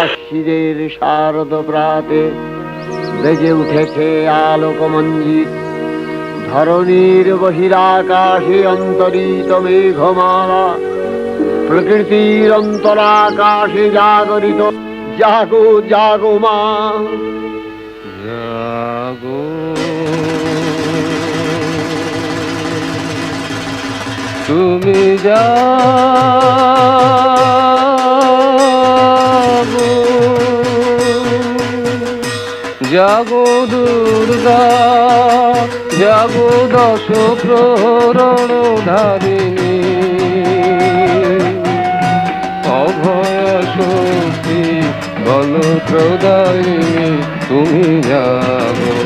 শিশিরের শারদ প্রাতে বেজে উঠেছে আলোকমঞ্জিত। ধরণীর বহিরাকাশে অন্তরিত মেঘমালা, প্রকৃতির অন্তরাকাশে জাগরিত। জাগো জাগো মা। জাগো। তুমি জাগো জাগো দুর্গা জাগো দশ প্রহরণ ধারিণী অভয় শক্তি বল প্রদায়িনী তুমি জাগো।